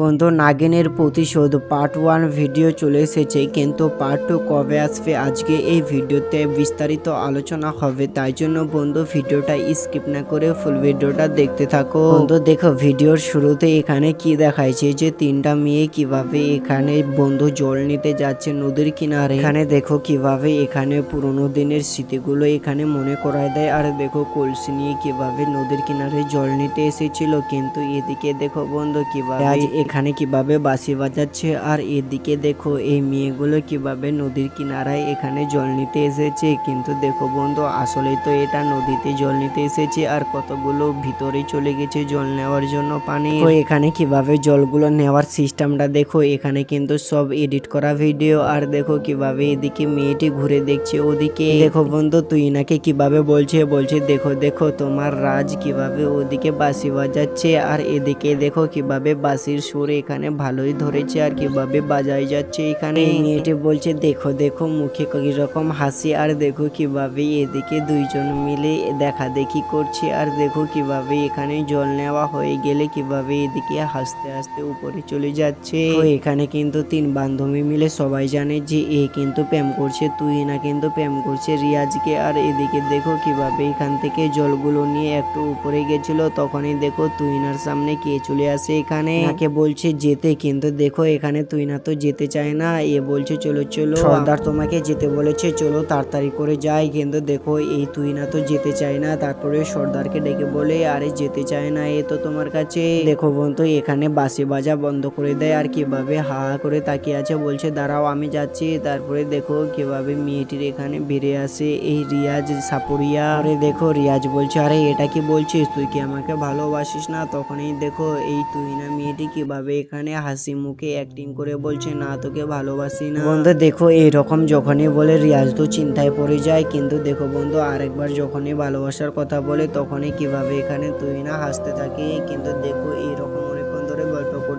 বন্ধু নাগিনের প্রতিশোধ part one video চলে এসেছে, কিন্তু পার্ট টু কবে আসবে আজকে এই ভিডিওতে বিস্তারিত আলোচনা হবে, তাই জন্য বন্ধু ভিডিওটা স্কিপ না করে ফুল ভিডিওটা দেখতে থাকো। বন্ধু দেখো ভিডিওর শুরুতে এখানে কি দেখাইছে যে তিনটা মেয়ে কীভাবে এখানে বন্ধু জল নিতে যাচ্ছে নদীর কিনারে। এখানে দেখো কীভাবে এখানে পুরোনো দিনের স্মৃতিগুলো এখানে মনে করায় দেয়, আর দেখো কলসি নিয়ে কীভাবে নদীর কিনারে জল নিতে এসেছিল, কিন্তু এদিকে দেখো বন্ধু কীভাবে এখানে কীভাবে বাঁশি বাজাচ্ছে? আর এদিকে দেখো, এই মেয়েগুলো কীভাবে নদীর কিনারায় এখানে জল নিতে এসেছে? কিন্তু দেখো বন্ধু, আসলেই তো এটা নদীতে জল নিতে এসেছে আর কতগুলো ভিতরে চলে গেছে জল নেওয়ার জন্য পানি। তো এখানে কীভাবে জলগুলো নেওয়ার সিস্টেমটা দেখো, এখানে কিন্তু সব এডিট করা ভিডিও। আর দেখো কীভাবে এদিকে মেয়েটি ঘুরে দেখছে ওদিকে। দেখো বন্ধু, তুই নাকি কীভাবে বলছে বলছে, দেখো দেখো তোমার রাজ কীভাবে ওদিকে বাঁশি বাজাচ্ছে। আর এদিকে দেখো কীভাবে বাঁশির সুর এখানে ভালোই ধরেছে আর কীভাবে বাজাই যাচ্ছে এখানে। মেয়েটি বলছে, দেখো দেখো, মুখে কীরকম হাসি আর দেখো কীভাবে এদিকে দুইজন মিলে দেখা দেখি করছে আর দেখো কীভাবে এখানে জল নেওয়া হয়ে গেলে কীভাবে এদিকে হাসতে হাসতে উপরে চলে যাচ্ছে। এখানে কিন্তু তিন বান্ধবী মিলে সবাই জানে যে এ কিন্তু প্রেম করছে, তুই না কিন্তু প্রেম করছে রিয়াজকে। আর এদিকে দেখো কীভাবে এখান থেকে জলগুলো নিয়ে একটু উপরে গেছিল, তখনই দেখো তুইনার সামনে কে চলে আসে এখানে। নাকে বলছে যেতে কিন্তু দেখো এখানে তুই না তো যেতে চায় না। এ বলছে চলো চলো। সর্দার তোমাকে যেতে বলেছে চলো তাড়াতাড়ি করে যাই। কিন্তু দেখো এই তুই না তো যেতে চায় না। তারপরে সর্দারকে ডেকে বলে আরে যেতে চায় না এ তো তোমার কাছে। দেখো বন্ধু এখানে বাসি বাজা বন্ধ করে দেয় আর কীভাবে হা হা করে তাকিয়ে আছে। বলছে দাঁড়াও আমি যাচ্ছি। তারপরে দেখো কীভাবে মেয়েটির এখানে বেড়ে আসে। এই রিয়াজ সাপুরিয়া। আরে দেখো রিয়াজ বলছে আরে এটা কি বলছিস? তুই কি আমাকে ভালোবাসিস না? তখনই দেখো এই তুই না মেয়েটি কীভাবে এখানে হাসি মুখে অ্যাক্টিং করে বলছে, না, তোকে ভালোবাসি না। বন্ধু, দেখো, এইরকম যখনই বলে, রিয়াজ তো চিন্তায় পড়ে যায়। কিন্তু দেখো বন্ধু, আরেকবার যখনই ভালোবাসার কথা বলে, তখনই কীভাবে এখানে তুই না হাসতে থাকে? কিন্তু দেখো, এইরকম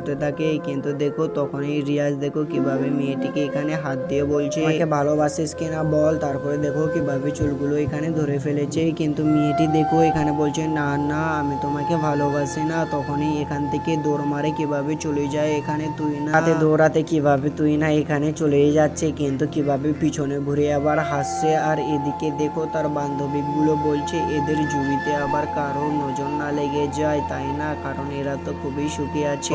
করতে থাকে। কিন্তু দেখো তখনই রিয়াজ দেখো কীভাবে মেয়েটিকে এখানে হাত দিয়ে বলছে। আমাকে ভালোবাসিস কিনা বল? তারপরে দেখো কীভাবে চুলগুলো এখানে ধরে ফেলেছে। কিন্তু মেয়েটি দেখো এখানে বলছে না না আমি তোমাকে ভালোবাসি না। তখনই এখান থেকে দৌড় মারে কীভাবে চলে যায় এখানে তুই না। হাতে দৌড়াতে কীভাবে তুই না এখানে চলে যাচ্ছে। কিন্তু কীভাবে পিছনে ঘুরে আবার হাসছে। আর এদিকে দেখো তার বান্ধবীগুলো বলছে এদের জমিতে আবার কারও নজর না লেগে যায় তাই না? কারণ এরা তো খুবই সুখী আছে।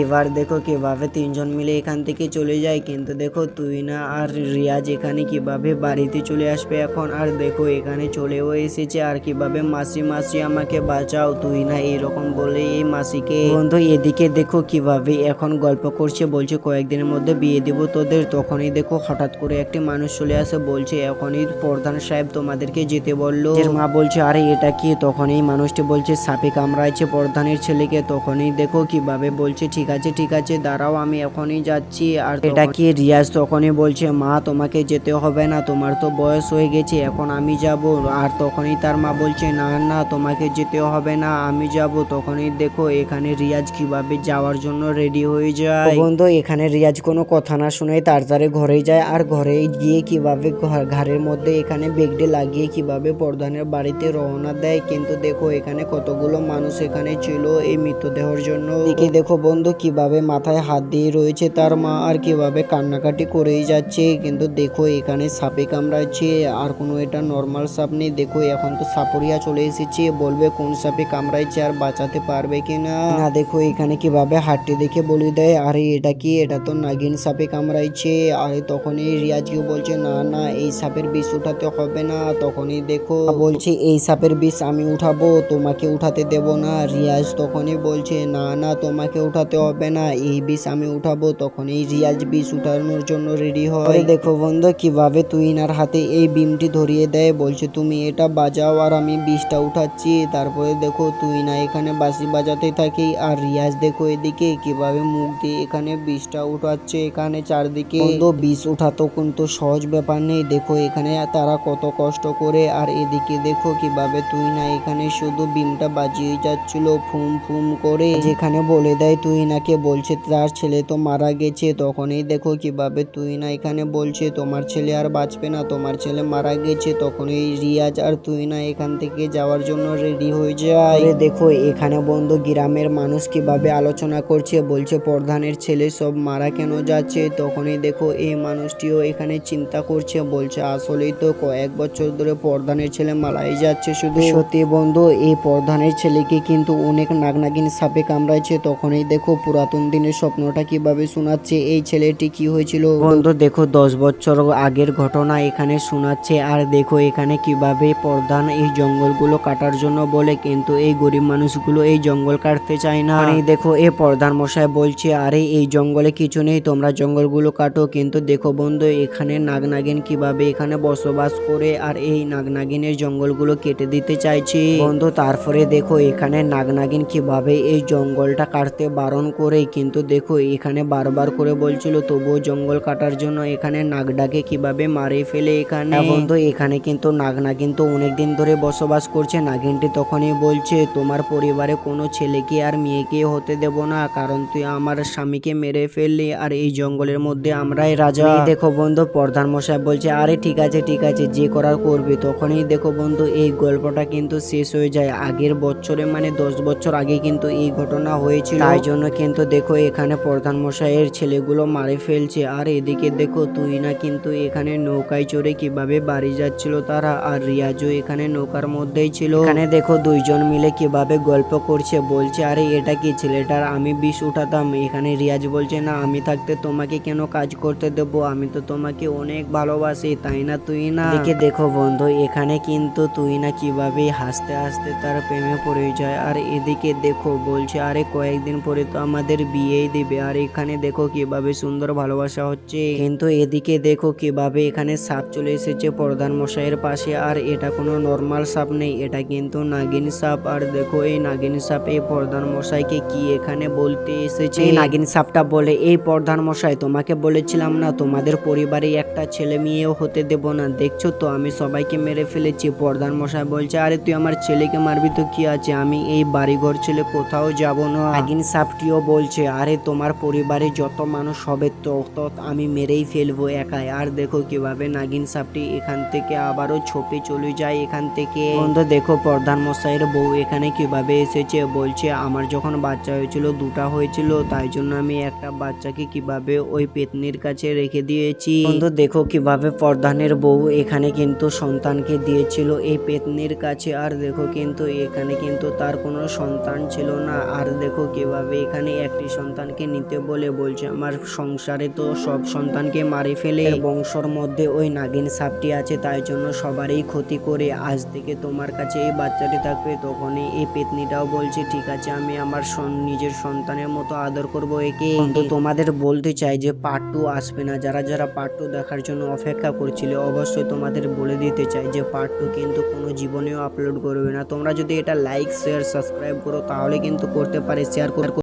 এবার দেখো কীভাবে তিনজন মিলে এখান থেকে চলে যায়। কিন্তু দেখো তুই না আর রিয়াজ এখানে কীভাবে বাড়িতে চলে আসবে এখন, আর দেখো এখানে চলেও এসেছে। আর কীভাবে মাসি মাসি আমাকে বাঁচাও, তুই না এরকম বলে এই মাসিকে। বন্ধু, এদিকে দেখো কীভাবে এখন গল্প করছে, বলছে কয়েকদিনের মধ্যে বিয়ে দিব তোদের। তখনই দেখো হঠাৎ করে একটি মানুষ চলে আসে, বলছে এখনই প্রধান সাহেব তোমাদেরকে যেতে বলল। মা বলছে, আরে, এটা কি? তখনই মানুষটি বলছে, সাপে কামড়াইছে প্রধানের ছেলেকে। তখনই দেখো কীভাবে বলছে ঠিক আছে ঠিক আছে দাঁড়াও আমি এখনই যাচ্ছি। আর এটা কি রিয়াজ? তখনই বলছে মা তোমাকে যেতে হবে না তোমার তো বয়স হয়ে গেছে এখন আমি যাব। আর তখনই তার মা বলছে না না তোমাকে যেতে হবে না আমি যাব। তখনই দেখো এখানে রিয়াজ কীভাবে যাওয়ার জন্য রেডি হয়ে যায়। বন্ধু এখানে রিয়াজ কোনো কথা না শুনে তাড়াতাড়ি ঘরে যায় আর ঘরে গিয়ে কীভাবে ঘর- ঘরের মধ্যে এখানে বেগডে লাগিয়ে কীভাবে প্রধানের বাড়িতে রওনা দেয়। কিন্তু দেখো এখানে কতগুলো মানুষ এখানে ছিল এই মৃতদেহের জন্য। দেখো বন্ধু কীভাবে মাথায় হাত দিয়ে রয়েছে তার মা আর কীভাবে কান্নাকাটি করেই যাচ্ছে, কিন্তু দেখো এখানে সাপে কামড়াচ্ছে, আর কোনো এটা নর্মাল সাপ নেই। দেখো এখন তো সাপরিয়া চলে এসেছে, বলবে কোন সাপে কামড়াইছে আর বাঁচাতে পারবে কিনা? না, দেখো এখানে কীভাবে হাটটি দেখে বলে দেয়, আরে এটা কি? এটা তো নাগিন সাপে কামড়াইছে। আরে তখনই রিয়াজকে বলছে, না না, এই সাপের বিষ উঠাতে হবে না। তখনই দেখো বলছে, এই সাপের বিষ আমি উঠাবো, তোমাকে উঠাতে দেব না। রিয়াজ তখনই বলছে, না না, তোমাকে উঠাতে হবে না। এই বিষ আমি উঠাবো তখন এই রিয়াজ বিষ উঠানোর জন্য রেডি হয়। দেখো বন্ধু কীভাবে তুইনার হাতে এই বিমটি ধরিয়ে দেয় বলছে তুমি এটা বাজাও আর আমি বিষটা উঠাচ্ছি। তারপরে দেখো তুই না এখানে বাসি বাজাতে থাকি আর রিয়াজ দেখো এদিকে কীভাবে মুখ দিয়ে এখানে বিষটা উঠাচ্ছে এখানে চারদিকে। বন্ধু বিষ উঠাতো কিন্তু সহজ ব্যাপার নেই। দেখো এখানে তারা কত কষ্ট করে আর এদিকে দেখো কীভাবে তুই না এখানে শুধু বিমটা বাজিয়ে যাচ্ছিল ফুম ফুম করে। যেখানে বলে দেয় তুই তুইনাকে বলছে তার ছেলে তো মারা গেছে। তখনই দেখো কীভাবে তুইনা এখানে বলছে তোমার ছেলে আর বাঁচবে না তোমার ছেলে মারা গেছে। তখনই রিয়াজ আর তুইনা এখান থেকে যাওয়ার জন্য রেডি হয়ে যায়। দেখো এখানে বন্ধু গ্রামের মানুষ কীভাবে আলোচনা করছে বলছে প্রধানের ছেলে সব মারা কেন যাচ্ছে? তখনই দেখো এই মানুষটিও এখানে চিন্তা করছে বলছে আসলেই তো কয়েক বছর ধরে প্রধানের ছেলে মারাই যাচ্ছে শুধু। সত্যি বন্ধু এই প্রধানের ছেলেকে কিন্তু অনেক নাগনাগিন সাপে কামড়াইছে। তখনই দেখো পুরাতন দিনের স্বপ্নটা কীভাবে শোনাচ্ছে এই ছেলেটি কি হয়েছিল? বন্ধু দেখো দশ বছর আগের ঘটনা এখানে শোনাচ্ছে আর দেখো এখানে কীভাবে প্রধান এই জঙ্গলগুলো কাটার জন্য বলে কিন্তু এই গরিব মানুষগুলো এই জঙ্গল কাটতে চায় না। দেখো এই প্রধান মশাই বলছে আরে এই জঙ্গলে কিছু নেই তোমরা জঙ্গলগুলো কাটো কিন্তু দেখো বন্ধু এখানে নাগনাগিন কীভাবে এখানে বসবাস করে আর এই নাগনাগিনের জঙ্গলগুলো কেটে দিতে চাইছে? বন্ধু তারপরে দেখো এখানে নাগনাগিন কীভাবে এই জঙ্গলটা কাটতে বারণ করে কিন্তু দেখো এখানে বারবার করে বলছিল তবুও জঙ্গল কাটার জন্য এখানে নাগডাকে কীভাবে মারে ফেলে এখানে? হ্যাঁ বন্ধু এখানে কিন্তু নাগনা কিন্তু অনেকদিন ধরে বসবাস করছে। নাগিনটি তখনই বলছে তোমার পরিবারে কোনো ছেলেকে আর মেয়েকে হতে দেব না কারণ তুই আমার স্বামীকে মেরে ফেললি আর এই জঙ্গলের মধ্যে আমরাই রাজা। দেখো বন্ধু প্রধান মশাই বলছে আরে ঠিক আছে ঠিক আছে যে করার করবি। তখনই দেখো বন্ধু এই গল্পটা কিন্তু শেষ হয়ে যায়। আগের বছরে মানে দশ বছর আগে কিন্তু এই ঘটনা হয়েছিল। তাই জন্য কিন্তু দেখো, এখানে প্রধান মশাইয়ের ছেলেগুলো মারে ফেলছে। আর এদিকে দেখো, তুই না কিন্তু এখানে নৌকায় চড়ে কীভাবে বাড়ি যাচ্ছিল তারা? আর রিয়াজও এখানে নৌকার মধ্যেই ছিল। এখানে দেখো, দুইজন মিলে কীভাবে গল্প করছে, বলছে, আরে, এটা কি ছেলেটার? আমি বিষ উঠাতাম। এখানে রিয়াজ বলছে, না, আমি থাকতে তোমাকে কেন কাজ করতে দেব? আমি তো তোমাকে অনেক ভালোবাসি, তাই না তুই না? এদিকে দেখো বন্ধু, এখানে কিন্তু তুই না কীভাবে হাসতে হাসতে তার প্রেমে পড়ে যায়। আর এদিকে দেখো, বলছে, আরে, কয়েকদিন পরে তো আমাদের বিয়েই দিবে। আর এখানে দেখো কীভাবে সুন্দর ভালোবাসা হচ্ছে। কিন্তু এদিকে দেখো কীভাবে এখানে সাপ চলে এসেছে প্রধান মশাইয়ের পাশে। আর এটা কোনো নর্মাল সাপ নেই, এটা কিন্তু নাগিন সাপ। আর দেখো এই নাগিন সাপ এই প্রধান মশাইকে কি এখানে বলতে এসেছে? এই নাগিন সাপটা বলে, এই প্রধান মশাই, তোমাকে বলেছিলাম না, তোমাদের পরিবারে একটা ছেলে মেয়েও হতে দেব না। দেখছ তো, আমি সবাইকে মেরে ফেলেছি। প্রধান মশাই বলছে, আরে, তুই আমার ছেলেকে মারবি তো কি আছে? আমি এই বাড়িঘর ছেলে কোথাও যাব না। নাগিন সাপটিও বলছে, আরে, তোমার পরিবারে যত মানুষ হবে, তত আমি মেরেই ফেলব একাই। আর দেখো কীভাবে নাগিন সাপটি এখান থেকে আবারও ছপে চলে যায় এখান থেকে। বন্ধু, দেখো প্রধান মশাইয়ের বউ এখানে কীভাবে এসেছে? বলছে, আমার যখন বাচ্চা হয়েছিল, দুটা হয়েছিল, তাই জন্য আমি একটা বাচ্চাকে কীভাবে ওই পেতনির কাছে রেখে দিয়েছি? বন্ধু, দেখো কীভাবে প্রধানের বউ এখানে কিন্তু সন্তানকে দিয়েছিল এই পেতনির কাছে। আর দেখো কিন্তু, এখানে কিন্তু তার কোনো সন্তান ছিল না। আর দেখো কীভাবে এখানে একটি সন্তানকে নিতে বলে বলছে, আমার সংসারে তো সব সন্তানকে মারি ফেলে। বংশর মধ্যে ওই নাগিন সাপটি আছে, তাই জন্য সবারই ক্ষতি করে। আজ থেকে তোমার কাছে এই বাচ্চাটি থাকবে। তখনই এই পেতনিটাও বলছে, ঠিক আছে, আমি আমার নিজের সন্তানের মতো আদর করব একে। তো তোমাদের বলতে চাই যে পার্ট টু আসবে না। যারা যারা পার্ট টু দেখার জন্য অপেক্ষা করছিলে, অবশ্যই তোমাদের বলে দিতে চাই যে পার্ট টু কিন্তু কোনো জীবনেও আপলোড করবে না। তোমরা যদি এটা লাইক শেয়ার সাবস্ক্রাইব করো, তাহলে কিন্তু করতে পারে। শেয়ার